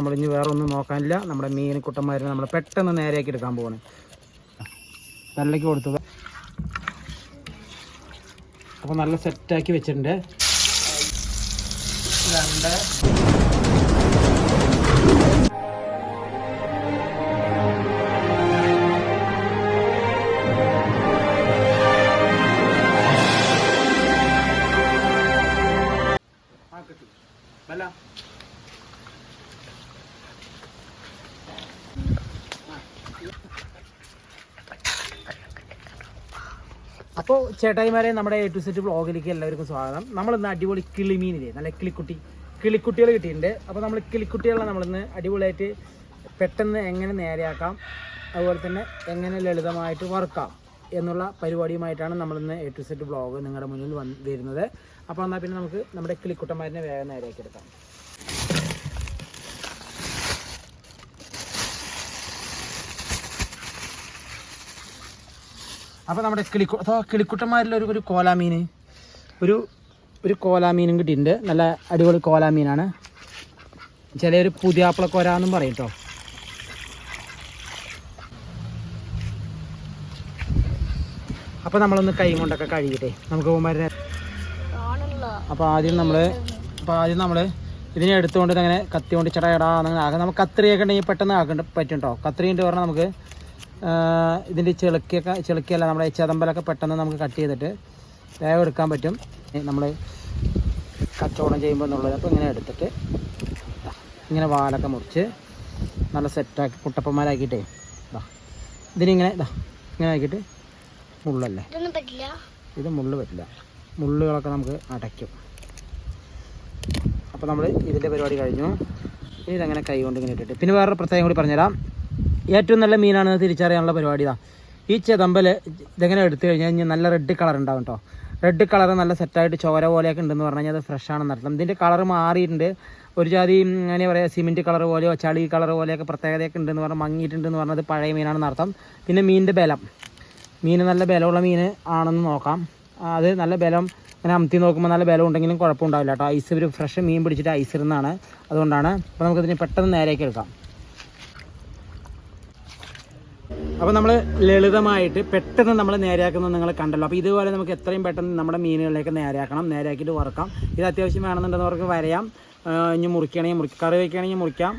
അപ്പോൾ ഇനി വേറെ ഒന്നും നോക്കാനില്ല. നമ്മുടെ മീൻ കുട്ടന്മാരെ നമ്മൾ പെട്ടെന്ന് നേരെയാക്കി എടുക്കാൻ പോകണം വെള്ളയ്ക്ക് കൊടുത്തു. അപ്പോൾ നല്ല സെറ്റാക്കി വെച്ചിട്ടുണ്ട്. രണ്ട്. ചേട്ടായിമാരെ നമ്മുടെ ടു സെറ്റ് വ്ളോഗിലേക്ക് എല്ലാവർക്കും സ്വാഗതം. നമ്മളിന്ന് അടിപൊളി കിളിമീനില്ലേ? നല്ല കിളിക്കുട്ടി. കിളിക്കുട്ടികൾ കിട്ടിയിട്ടുണ്ട്. അപ്പോൾ നമ്മൾ കിളിക്കുട്ടികളെ നമ്മളിന്ന് അടിപൊളിയായിട്ട് പെട്ടെന്ന് എങ്ങനെ നേരെയാക്കാം അതുപോലെ തന്നെ എങ്ങനെ ലളിതമായിട്ട് വറുക്കാം എന്നുള്ള പരിപാടിയുമായിട്ടാണ് നമ്മളിന്ന് എ ടു സെറ്റ് വ്ളോഗ് നിങ്ങളുടെ മുന്നിൽ വന്ന് വരുന്നത്. അപ്പോൾ എന്നാൽ പിന്നെ നമുക്ക് നമ്മുടെ കിളിക്കുട്ടന്മാരിനെ വേഗം നേരെയാക്കി എടുക്കാം. അപ്പോൾ നമ്മുടെ കിളിക്കു അതോ കിളിക്കുട്ടന്മാരിൽ ഒരു ഒരു കോലാമീൻ ഒരു ഒരു കോലാമീനും കിട്ടിയിട്ടുണ്ട്. നല്ല അടിപൊളി കോലാമീനാണ്. ചിലർ പുതിയാപ്പിളക്കോര എന്നും പറയും കേട്ടോ. അപ്പോൾ നമ്മളൊന്ന് കൈ കൊണ്ടൊക്കെ കഴുകിട്ടെ നമുക്ക് പോകുമ്പോൾ അപ്പോൾ ആദ്യം നമ്മൾ അപ്പോൾ ആദ്യം നമ്മൾ ഇതിനെ എടുത്തുകൊണ്ട് അങ്ങനെ കത്തി കൊണ്ട് ചടയടാ അങ്ങനെ ആക്കാം. നമുക്ക് കത്രിയൊക്കെ ഉണ്ടെങ്കിൽ പെട്ടെന്ന് ആക്കേണ്ട പറ്റും കേട്ടോ. കത്രി ഉണ്ട് പറഞ്ഞാൽ നമുക്ക് ഇതിന്റെ ചെളുക്കിയൊക്കെ ചെളുക്കിയല്ല നമ്മുടെ ചെതമ്പലൊക്കെ പെട്ടെന്ന് നമുക്ക് കട്ട് ചെയ്തിട്ട് വേഗം എടുക്കാൻ പറ്റും. നമ്മൾ കച്ചവടം ചെയ്യുമ്പോൾ എന്നുള്ളത് അപ്പോൾ ഇങ്ങനെ എടുത്തിട്ട് ഇങ്ങനെ വാലൊക്കെ മുറിച്ച് നല്ല സെറ്റാക്കി കുട്ടപ്പന്മാരാക്കിയിട്ടേ ഇതാ ഇതിനിങ്ങനെ ഇതാ ഇങ്ങനെ ആക്കിയിട്ട് മുള്ളല്ലേ? ഇത് മുള്ള് പറ്റില്ല. മുള്ളുകളൊക്കെ നമുക്ക് അടയ്ക്കും. അപ്പോൾ നമ്മൾ ഇതിന്റെ പരിപാടി കഴിഞ്ഞു. ഇതങ്ങനെ കൈ കൊണ്ട് ഇങ്ങനെ ഇട്ടിട്ട്. പിന്നെ വേറൊരു പ്രത്യേകം കൂടി പറഞ്ഞുതരാം. ഏറ്റവും നല്ല മീനാണെന്ന് തിരിച്ചറിയാനുള്ള പരിപാടി ഇതാ. ഈ ചെതമ്പൽ ഇതെങ്ങനെ എടുത്തു കഴിഞ്ഞാൽ ഇനി നല്ല റെഡ് കളർ ഉണ്ടാവും കേട്ടോ റെഡ് കളർ നല്ല സെറ്റായിട്ട് ചോര പോലെയൊക്കെ ഉണ്ടെന്ന് പറഞ്ഞു കഴിഞ്ഞാൽ അത് ഫ്രഷ് ആണെന്ന് അർത്ഥം. ഇതിന്റെ കളർ മാറിയിട്ടുണ്ട്. ഒരു ജാതി അങ്ങനെ പറയുക സിമെന്റ് കളർ പോലെയോ ചളി കളർ പോലെയൊക്കെ പ്രത്യേകതയൊക്കെ ഉണ്ടെന്ന് പറഞ്ഞാൽ മങ്ങിയിട്ടുണ്ടെന്ന് പറഞ്ഞത് പഴയ മീനാണെന്ന് അർത്ഥം. പിന്നെ മീനിന്റെ ബലം. മീൻ നല്ല ബലമുള്ള മീൻ ആണെന്ന് നോക്കാം. അത് നല്ല ബലം ഇങ്ങനെ അമത്തി നോക്കുമ്പോൾ നല്ല ബലം ഉണ്ടെങ്കിലും കുഴപ്പമുണ്ടാവില്ല കേട്ടോ ഐസ് ഒരു ഫ്രഷ് മീൻ പിടിച്ചിട്ട് ഐസ് ഇരുന്നാണ് അതുകൊണ്ടാണ്. അപ്പോൾ നമുക്കിതിനെ പെട്ടെന്ന് നേരേക്ക് എടുക്കാം. അപ്പോൾ നമ്മൾ ലളിതമായിട്ട് പെട്ടെന്ന് നമ്മൾ നേരെയാക്കുന്നത് നിങ്ങൾ കണ്ടല്ലോ. അപ്പോൾ ഇതുപോലെ നമുക്ക് എത്രയും പെട്ടെന്ന് നമ്മുടെ മീനുകളിലേക്ക് നേരെയാക്കണം. നേരെയാക്കിയിട്ട് വറുക്കാം. ഇത് അത്യാവശ്യം വേണമെന്നുണ്ടെന്നവർക്ക് വരയാം. ഇനി മുറിക്കുകയാണെങ്കിൽ മുറി കറി വയ്ക്കുകയാണെങ്കിൽ മുറിക്കാം.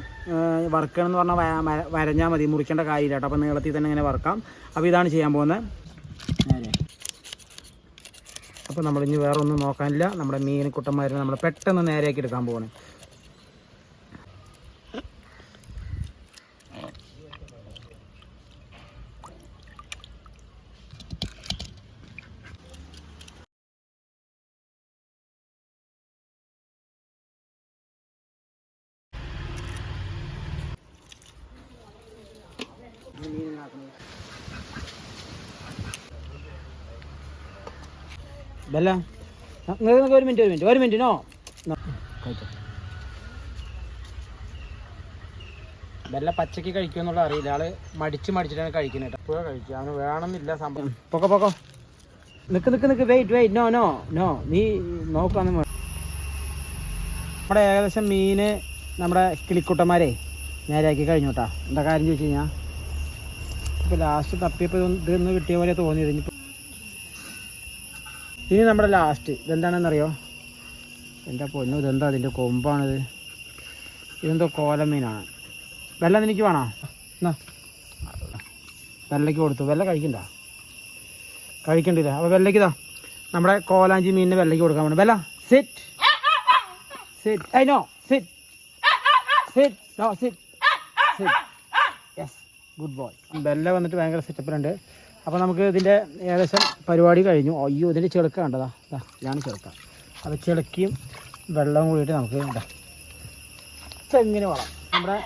വറുക്കണമെന്ന് പറഞ്ഞാൽ വരഞ്ഞാൽ മതി. മുറിക്കേണ്ട കാര്യമില്ല കേട്ടോ. അപ്പോൾ നീളത്തിൽ തന്നെ ഇങ്ങനെ വറുക്കാം. അപ്പോൾ ഇതാണ് ചെയ്യാൻ പോകുന്നത് അപ്പോൾ നമ്മൾ ഇനി വേറെ ഒന്നും നോക്കാനില്ല. നമ്മുടെ മീൻ കുട്ടന്മാരെ നമ്മൾ പെട്ടെന്ന് നേരെയാക്കി എടുക്കാൻ പോവാണ് ബല്ല നിങ്ങൾക്ക് ഒരു മിനിറ്റ് ഒരു മിനിറ്റ് ഒരു മിനിറ്റ് നോ. ബെല്ല പച്ചക്ക് കഴിക്കുമെന്നുള്ള അറിയില്ല. ആൾ മടിച്ച് മടിച്ചിട്ടാണ് കഴിക്കുന്നത് കേട്ടോ. ഇപ്പോഴാണ് കഴിക്കുക അവന് വേണമെന്നില്ല സംഭവം. പൊക്കോ പൊക്കോ. നിക്ക് നിക്ക് നിക്ക്. Wait wait no no no. നീ നോക്കാന്ന് നമ്മുടെ ഏകദേശം മീന് നമ്മുടെ കിളിക്കുട്ടന്മാരെ നേരെയാക്കി കഴിഞ്ഞു കേട്ടാ. എന്താ കാര്യം ചോദിച്ചു കഴിഞ്ഞാൽ ഇപ്പോൾ ലാസ്റ്റ് തപ്പിയപ്പോൾ ഇതൊന്ന് കിട്ടിയ പോലെ തോന്നിയത്. ഇനിയിപ്പോൾ ഇനി നമ്മുടെ ലാസ്റ്റ് ഇതെന്താണെന്നറിയോ? എന്റെ പൊന്നു ഇതെന്താ അതിന്റെ കൊമ്പാണിത്? ഇതെന്തോ കോലമീനാണ്. വെള്ളം എനിക്ക് വേണോ? എന്നാ. വെള്ളയ്ക്ക് കൊടുത്തു. വെള്ള കഴിക്കണ്ട. കഴിക്കണ്ടില്ല. അപ്പോൾ വെള്ളയ്ക്ക് ഇതാ. നമ്മുടെ കോലാഞ്ചി മീനിന് വെള്ളയ്ക്ക് കൊടുക്കാൻ വേണം വെള്ള. Sit sit I no sit sit no sit sit good boy Bella വന്നിട്ട് ഭയങ്കര സെറ്റപ്പിലുണ്ട് അപ്പോൾ നമുക്ക് ഇതിന്റെ ഏകദേശം പരിപാടി കഴിഞ്ഞു. അയ്യോ ഇതിന്റെ ചെളുക്ക കണ്ടതാ. ഇതാ ഇതാണ് ചെളുക്ക. അപ്പോൾ ചെളുക്കിയും വെള്ളവും കൂടിയിട്ട് നമുക്ക് ഇതാ തെങ്ങിന് വളം? നമ്മുടെ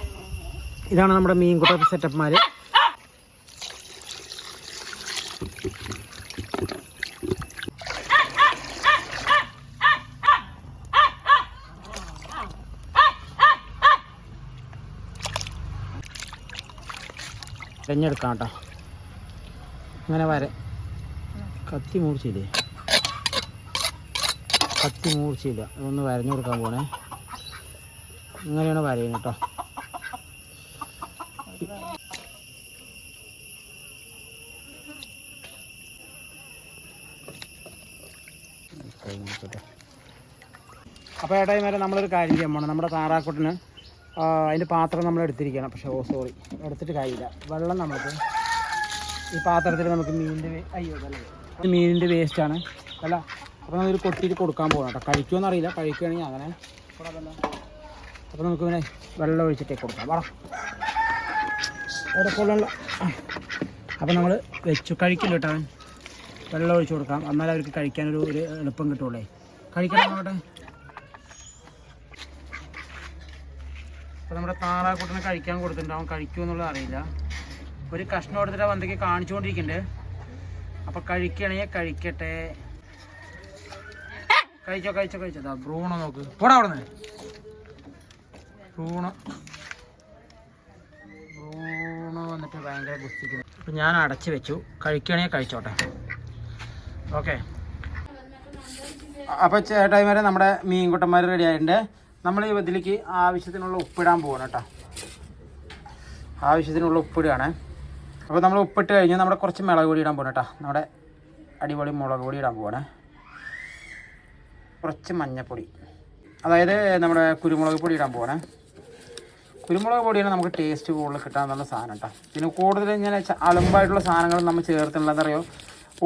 ഇതാണ് നമ്മുടെ മീൻകുട്ട സെറ്റപ്പ്മാർ തിരഞ്ഞെടുക്കാം കേട്ടോ. അങ്ങനെ വരെ. കത്തി മൂർച്ചയില്ലേ? കത്തി മൂർച്ചയില്ല. ഒന്ന് വരഞ്ഞു കൊടുക്കാൻ പോണേ. ഇങ്ങനെയാണ് വരയുന്നത് കേട്ടോ. അപ്പോൾ ഏട്ടായി നേരം നമ്മളൊരു കാര്യം ചെയ്യാൻ പോകണം നമ്മുടെ താറാക്കുട്ടിന് അതിന്റെ പാത്രം നമ്മൾ എടുത്തിരിക്കണം. പക്ഷേ ഓ സോറി എടുത്തിട്ട് കാര്യമില്ല. വെള്ളം നമുക്ക് ഈ പാത്രത്തിൽ നമുക്ക് മീനിന്റെ അയ്യോ അല്ലേ മീനിന്റെ വേസ്റ്റാണ് അല്ല അപ്പോൾ നമ്മളൊരു കൊട്ടിയിട്ട് കൊടുക്കാൻ പോകണം കേട്ടോ. കഴിക്കുമെന്ന് അറിയില്ല. കഴിക്കുകയാണെങ്കിൽ അങ്ങനെ അപ്പോൾ നമുക്ക് ഇങ്ങനെ വെള്ളം ഒഴിച്ചിട്ടേ കൊടുക്കാം. വാ. ഉറപ്പുള്ള അപ്പോൾ നമ്മൾ വെച്ചു. കഴിക്കില്ല കേട്ടോ വെള്ളം ഒഴിച്ച് കൊടുക്കാം. എന്നാലും അവർക്ക് കഴിക്കാനൊരു ഒരു എളുപ്പം കിട്ടുള്ളേ കഴിക്കണം നോട്ടെ അപ്പോൾ നമ്മുടെ താറാക്കുട്ടിനെ കഴിക്കാൻ കൊടുത്തിട്ടുണ്ട്. അവൻ കഴിക്കുമോ എന്നുള്ളത് അറിയില്ല. ഒരു കഷ്ണം എടുത്തിട്ട് അവൻ എന്തൊക്കെ കാണിച്ചുകൊണ്ടിരിക്കുന്നുണ്ട്. അപ്പോൾ കഴിക്കണേ കഴിക്കട്ടെ. കഴിച്ചോ കഴിച്ചോ കഴിച്ചോ. ബ്രൂണോ നോക്ക്. പോടാ അവിടെ നിന്ന് ബ്രൂണോ ബ്രൂണോ വന്നിട്ട് ഭയങ്കര ഗുസ്തിക്കുന്നു. അപ്പം ഞാൻ അടച്ചു വെച്ചു. കഴിക്കണേ കഴിച്ചോട്ടെ. ഓക്കെ. അപ്പോൾ ചേട്ടായി വരെ നമ്മുടെ മീൻകുട്ടന്മാർ റെഡി ആയിട്ടുണ്ട്. നമ്മൾ ഈ ഇതിലേക്ക് ആവശ്യത്തിനുള്ള ഉപ്പിടാൻ പോകണം കേട്ടോ. ആവശ്യത്തിനുള്ള ഉപ്പിടുകയാണ്. അപ്പോൾ നമ്മൾ ഉപ്പിട്ട് കഴിഞ്ഞ് നമ്മുടെ കുറച്ച് മുളക് പൊടി ഇടാൻ പോകണം കേട്ടോ. നമ്മുടെ അടിപൊളി മുളക് പൊടി ഇടാൻ പോവാണ്. കുറച്ച് മഞ്ഞപ്പൊടി. അതായത് നമ്മുടെ കുരുമുളക് പൊടി ഇടാൻ പോവാണ്. കുരുമുളക് പൊടിയാണ് നമുക്ക് ടേസ്റ്റ് കൂടുതൽ കിട്ടാൻ നല്ല സാധനം കേട്ടോ. പിന്നെ കൂടുതൽ ഇങ്ങനെ അലമ്പായിട്ടുള്ള സാധനങ്ങൾ നമ്മൾ ചേർത്തിട്ടുള്ളതെന്നറിയോ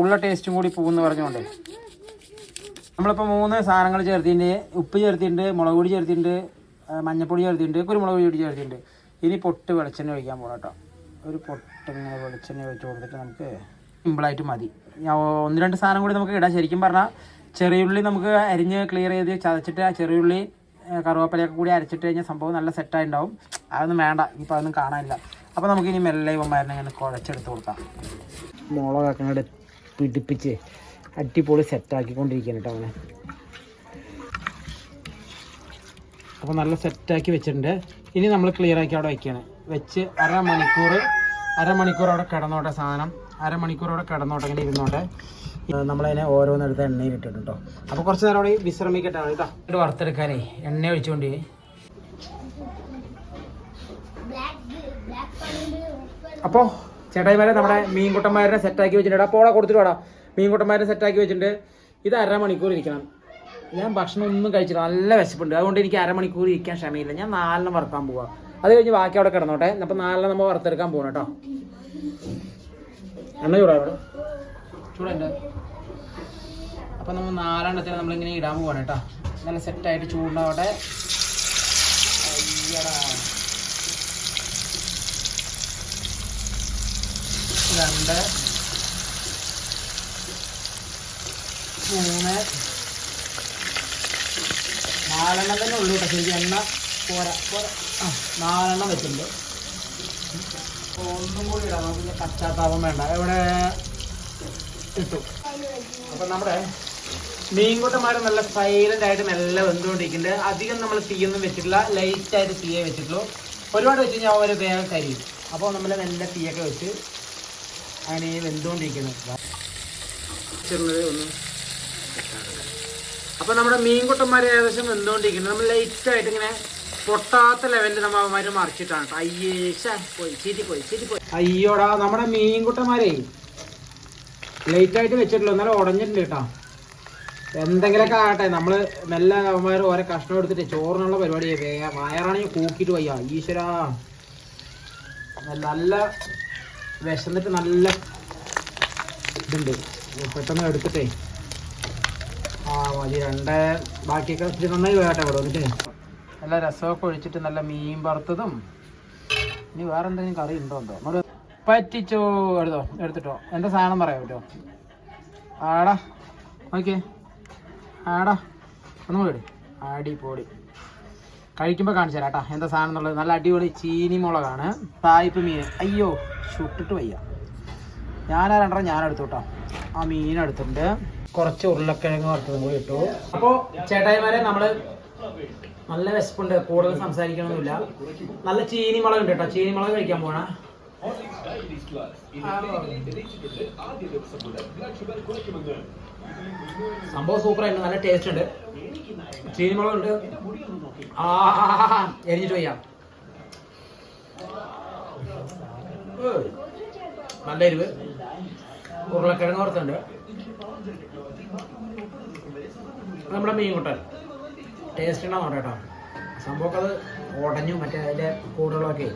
ഉള്ള ടേസ്റ്റും കൂടി പോകുമെന്ന് പറഞ്ഞുകൊണ്ട്. നമ്മളിപ്പോൾ മൂന്ന് സാധനങ്ങൾ ചേർത്തിട്ടുണ്ട്. ഉപ്പ് ചേർത്തിട്ടുണ്ട് മുളക് പൊടി ചേർത്തിട്ടുണ്ട് മഞ്ഞപ്പൊടി ചേർത്തിട്ടുണ്ട് കുരുമുളക് പൊടി ചേർത്തിട്ടുണ്ട്. ഇനി പൊട്ട് വെളിച്ചെണ്ണ ഒഴിക്കാൻ പോകണം കേട്ടോ. ഒരു പൊട്ട് ഇങ്ങനെ വെളിച്ചെണ്ണ ഒഴിച്ച് കൊടുത്തിട്ട് നമുക്ക് സിമ്പിളായിട്ട് മതി. ഒന്ന് രണ്ട് സാധനം കൂടി നമുക്ക് ഇടാം. ശരിക്കും പറഞ്ഞാൽ ചെറിയുള്ളി നമുക്ക് അരിഞ്ഞ് ക്ലിയർ ചെയ്ത് ചതച്ചിട്ട് ആ ചെറിയുള്ളി കറുവാപ്പലയൊക്കെ കൂടി അരച്ചിട്ട് കഴിഞ്ഞാൽ സംഭവം നല്ല സെറ്റായി ഉണ്ടാവും അതൊന്നും വേണ്ട. ഇപ്പോൾ അതൊന്നും കാണാനില്ല. അപ്പോൾ നമുക്ക് ഇനി മെല്ലെ ഇവന്മാരനെ ഇങ്ങനെ കുഴച്ചെടുത്ത് കൊടുക്കാം. മുളകൊക്കെ അങ്ങോട്ട് പിടിപ്പിച്ച് അടിപൊളി സെറ്റാക്കിക്കൊണ്ടിരിക്കുകയാണ് കേട്ടോ അവനെ. അപ്പോൾ നല്ല സെറ്റാക്കി വെച്ചിട്ടുണ്ട്. ഇനി നമ്മൾ ക്ലിയർ ആക്കി അവിടെ വയ്ക്കുകയാണ് വെച്ച് അരമണിക്കൂർ അരമണിക്കൂർ അവിടെ കിടന്നോട്ടെ സാധനം. അരമണിക്കൂർ അവിടെ കിടന്നോട്ടെ ഇങ്ങനെ ഇരുന്നോട്ടെ. നമ്മളതിനെ ഓരോന്നെടുത്ത് എണ്ണയിൽ ഇട്ടിട്ടുണ്ട് കേട്ടോ അപ്പോൾ കുറച്ച് നേരം അവിടെ വിശ്രമിക്കട്ടെ കേട്ടോ ഇട്ട് വറുത്തെടുക്കാനേ എണ്ണ ഒഴിച്ചുകൊണ്ട് അപ്പോൾ ചേട്ടായിമാരെ നമ്മുടെ മീൻകുട്ടന്മാരെ സെറ്റാക്കി വെച്ചിട്ടുണ്ട്. അപ്പോൾ അവിടെ കൊടുത്തിട്ട് വേടാ. മീൻകുട്ടന്മാരെ സെറ്റാക്കി വെച്ചിട്ടുണ്ട്. ഇത് അരമണിക്കൂർ ഇരിക്കണം. ഞാൻ ഭക്ഷണം ഒന്നും കഴിച്ചില്ല. നല്ല വിശപ്പുണ്ട്. അതുകൊണ്ട് എനിക്ക് അരമണിക്കൂർ ഇരിക്കാൻ ക്ഷമയില്ല. ഞാൻ നാലെണ്ണം വറുക്കാൻ പോവാ. അത് കഴിഞ്ഞ് ബാക്കി അവിടെ കിടന്നോട്ടെ. അപ്പം നാലെണ്ണം നമ്മൾ വറുത്തെടുക്കാൻ പോകണം കേട്ടോ. എണ്ണ ചൂടാ ഇവിടെ. ചൂടുണ്ട് അപ്പം നമ്മൾ നാലെണ്ണത്തിന് നമ്മളിങ്ങനെ ഇടാൻ പോവാണ് കേട്ടോ. നല്ല സെറ്റായിട്ട് ചൂടാവട്ടെ രണ്ട്. മൂന്ന്. നാലെണ്ണം തന്നെ ഉള്ളൂ കേട്ടോ. ശരിക്കും എണ്ണ പോരാ പോരാ. ആ നാലെണ്ണം വെച്ചിട്ടുണ്ട്. ഒന്നും കൂടി ഇടാം. നമുക്ക് പശ്ചാത്താപം വേണ്ട. എവിടെ? ഇട്ടു. അപ്പം നമ്മുടെ മീൻകുട്ടന്മാരെ നല്ല സൈലന്റ് ആയിട്ട് നല്ല വെന്തുകൊണ്ടിരിക്കുന്നുണ്ട്. അധികം നമ്മൾ തീയൊന്നും വെച്ചിട്ടില്ല. ലൈറ്റ് ആയിട്ട് തീയെ വെച്ചിട്ടുള്ളൂ. ഒരുപാട് വെച്ച് കഴിഞ്ഞാൽ ഓരോ വേഗം കരിയും. അപ്പോൾ നമ്മൾ നല്ല തീയൊക്കെ വെച്ച് അങ്ങനെ വെന്തുകൊണ്ടിരിക്കുന്നത് ചെറുത് ഒന്ന് അപ്പോൾ നമ്മുടെ മീൻകുട്ടന്മാർ ഏകദേശം വെന്തുകൊണ്ടിരിക്കുന്നത് നമ്മൾ ലൈറ്റ് ആയിട്ട് ഇങ്ങനെ പൊട്ടാത്ത ലെവലിൽ നമ്മൾ അവന്മാർ മറിച്ചിട്ടാണ് ട്ടോ. അയ്യേ പോയി ചീറ്റി പോയി ചീറ്റി പോയി. അയ്യോടാ നമ്മുടെ മീൻകുട്ടന്മാരെ. ലൈറ്റ് ആയിട്ട് വെച്ചിട്ടുള്ളൂ. എന്നാലും ഉടഞ്ഞിട്ടുണ്ട് കേട്ടോ എന്തെങ്കിലുമൊക്കെ ആകട്ടെ. നമ്മൾ മെല്ലെ അവന്മാർ ഓരോ കഷ്ണം എടുത്തിട്ട് ചോറിനുള്ള പരിപാടി വയറാണെങ്കിൽ കൂക്കിയിട്ട് വയ്യ. ഈശ്വര. നല്ല വിശന്നിട്ട് നല്ല ഇതുണ്ട്. പെട്ടെന്ന് എടുത്തിട്ടേ. ആ മതി രണ്ട് ബാക്കിയൊക്കെ ഇച്ചിരി നന്നായി വേട്ടെ വന്നിട്ട്. നല്ല രസമൊക്കെ ഒഴിച്ചിട്ട് നല്ല മീൻ വറുത്തതും. ഇനി വേറെ എന്തെങ്കിലും കറി ഉണ്ടോ എന്തോ? നമ്മൾ പറ്റിച്ചോ? എടുത്തോ എടുത്തിട്ടോ. എന്റെ സാധനം പറയാം പറ്റോ ആടാ ഓക്കെ ആടാ ഒന്ന് ഒന്നും കൂടി അടിപൊളി. കഴിക്കുമ്പോൾ കാണിച്ചു തരാം കേട്ടോ. എന്താ സാധനം എന്നുള്ളത്? നല്ല അടിപൊളി ചീനി മുളകാണ്. തായ്പ് മീൻ. അയ്യോ ചുട്ടിട്ട് വയ്യ. ഞാൻ ആ രണ്ടെണ്ണം ഞാൻ എടുത്തു കേട്ടോ. ആ മീൻ എടുത്തിട്ടുണ്ട്. കുറച്ച് ഉരുളക്കിഴങ്ങ് വറുത്തതും കൂടി ഇട്ടു. അപ്പോൾ ചേട്ടായിമാരെ നമ്മൾ നല്ല വിശപ്പുണ്ട്. കൂടുതൽ സംസാരിക്കണമൊന്നുമില്ല നല്ല ചീനി മുളക് ഉണ്ട് കേട്ടോ. ചീനി മുളക് കഴിക്കാൻ പോണ സംഭവം സൂപ്പർ ആയിരുന്നു. നല്ല ടേസ്റ്റ് ഉണ്ട്. ചീനി മുളക് ഉണ്ട്. ആ എരിഞ്ഞിട്ട് വയ്യ. നല്ല എരിവ്. ഉരുളക്കിഴങ്ങ് വറുത്തുണ്ട് നമ്മുടെ മീൻ കൂട്ടൻ. ടേസ്റ്റ് ഉണ്ടാവും കേട്ടോ. സംഭവമൊക്കെ അത് ഉടഞ്ഞു മറ്റേ അതിന്റെ കൂടുകളൊക്കെ.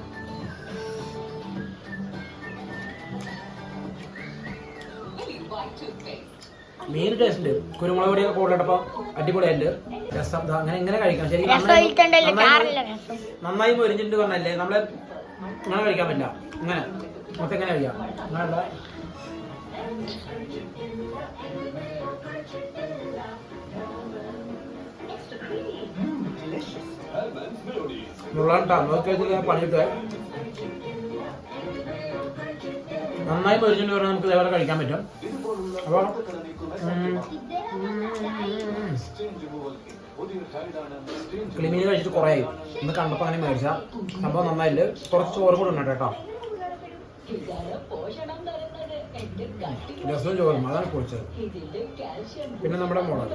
മീൻ ടേസ്റ്റ് ഉണ്ട്. കുരുമുളക് പൊടിയൊക്കെ കൂടുതലിട്ടപ്പോ അടിപൊളിയായിട്ട് രസം. അങ്ങനെ എങ്ങനെ കഴിക്കാം ശരി നന്നായി മൊരിഞ്ഞിട്ട് പറഞ്ഞല്ലേ? നമ്മൾ അങ്ങനെ കഴിക്കാൻ പറ്റില്ല. ഇങ്ങനെ. മൊത്തം എങ്ങനെ കഴിക്കാം? നന്നായി പൊരിച്ചിട്ട് പറഞ്ഞാൽ നമുക്ക് ഇതേപോലെ കഴിക്കാൻ പറ്റും. അപ്പോൾ കിളിമീൻ കഴിച്ചിട്ട് കുറേ ആയി. ഇന്ന് കണ്ടപ്പോൾ അങ്ങനെ മേടിച്ച സംഭവം നന്നായില്ല കുറച്ച് ചോറ് കൂടെ ഉണ്ട് കേട്ടോ? രസവും ചോറും അതാണ് കുഴിച്ചത് പിന്നെ നമ്മുടെ മോഡൽ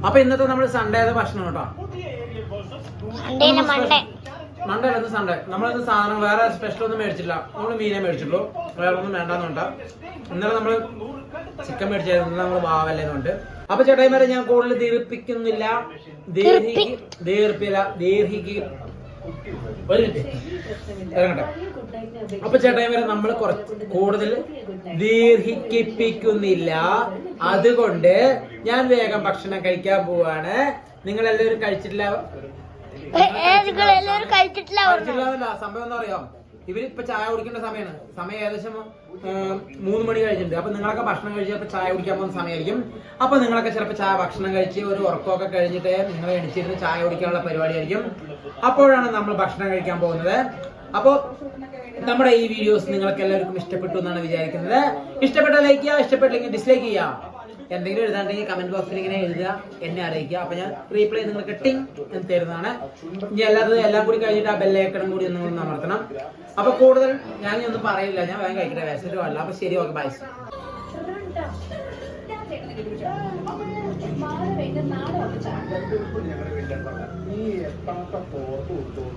അപ്പൊ ഇന്നത്തെ നമ്മൾ സൺഡേ ഭക്ഷണം കേട്ടോ. മണ്ടേ മണ്ടേ അല്ല സൺഡേ നമ്മളത് സാധനം? വേറെ സ്പെഷ്യൽ ഒന്നും മേടിച്ചില്ല നമ്മൾ മീനെ മേടിച്ചിട്ടുള്ളൂ. വേറെ ഒന്നും വേണ്ടെന്ന് വേണ്ട ഇന്നലെ നമ്മൾ ചിക്കൻ മേടിച്ചായിരുന്നു. നമ്മൾ ബാവല്ലേന്നുണ്ട് അപ്പൊ ചേട്ടായിമാരെ ഞാൻ കൂടുതൽ ദീർപ്പിക്കുന്നില്ല. ദീർപ്പില്ല. ദീർഘിക്ക് ഒരു മിനിറ്റ് ഇറങ്ങട്ടെ. അപ്പൊ നമ്മൾ കുറച്ച് കൂടുതൽ ദീർഘിപ്പിക്കുന്നില്ല അതുകൊണ്ട് ഞാൻ വേഗം ഭക്ഷണം കഴിക്കാൻ പോവാണ്. നിങ്ങൾ എല്ലാവരും കഴിച്ചിട്ടില്ല? സംഭവം എന്താ അറിയാം? ചായ കുടിക്കേണ്ട സമയമാണ് സമയം ഏകദേശം മൂന്ന് മണി കഴിഞ്ഞിട്ടുണ്ട്. അപ്പൊ നിങ്ങളൊക്കെ ഭക്ഷണം കഴിച്ച് അപ്പൊ ചായ കുടിക്കാൻ പോകുന്ന സമയമായിരിക്കും. അപ്പൊ നിങ്ങളൊക്കെ ചിലപ്പോൾ ചായ ഭക്ഷണം കഴിച്ച് ഒരു ഉറക്കമൊക്കെ കഴിഞ്ഞിട്ട് നിങ്ങൾ എണിച്ചിരുന്ന് ചായ കുടിക്കാനുള്ള പരിപാടിയായിരിക്കും. അപ്പോഴാണ് നമ്മൾ ഭക്ഷണം കഴിക്കാൻ പോകുന്നത്. അപ്പോൾ നമ്മുടെ ഈ വീഡിയോസ് നിങ്ങൾക്ക് എല്ലാവർക്കും ഇഷ്ടപ്പെട്ടു എന്നാണ് വിചാരിക്കുന്നത്. ഇഷ്ടപ്പെട്ട ലൈക്ക് ചെയ്യുക ഇഷ്ടപ്പെട്ടില്ലെങ്കിൽ ഡിസ്ലൈക്ക് ചെയ്യുക. എന്തെങ്കിലും എഴുതാണ്ടെങ്കിൽ കമന്റ് ബോക്സിൽ ഇങ്ങനെ എഴുതുക എന്നെ അറിയിക്കുക. അപ്പൊ ഞാൻ റീപ്ലൈ നിങ്ങൾക്ക് ടിങ് എന്ന് തരുന്നതാണ്. ഇനി എല്ലാവരും എല്ലാം കൂടി കഴിഞ്ഞിട്ട് ആ ബെല്ലേക്കണം കൂടി ഒന്ന് അമർത്തണം. അപ്പൊ കൂടുതൽ ഞാൻ ഒന്നും പറയില്ല. ഞാൻ വേഗം കഴിക്കട്ടെ വിശന്നിട്ട് പാടില്ല അപ്പൊ ശരി ഓക്കെ ബൈസ് നീ എത്താത്ത പോർട്ട് നാളെ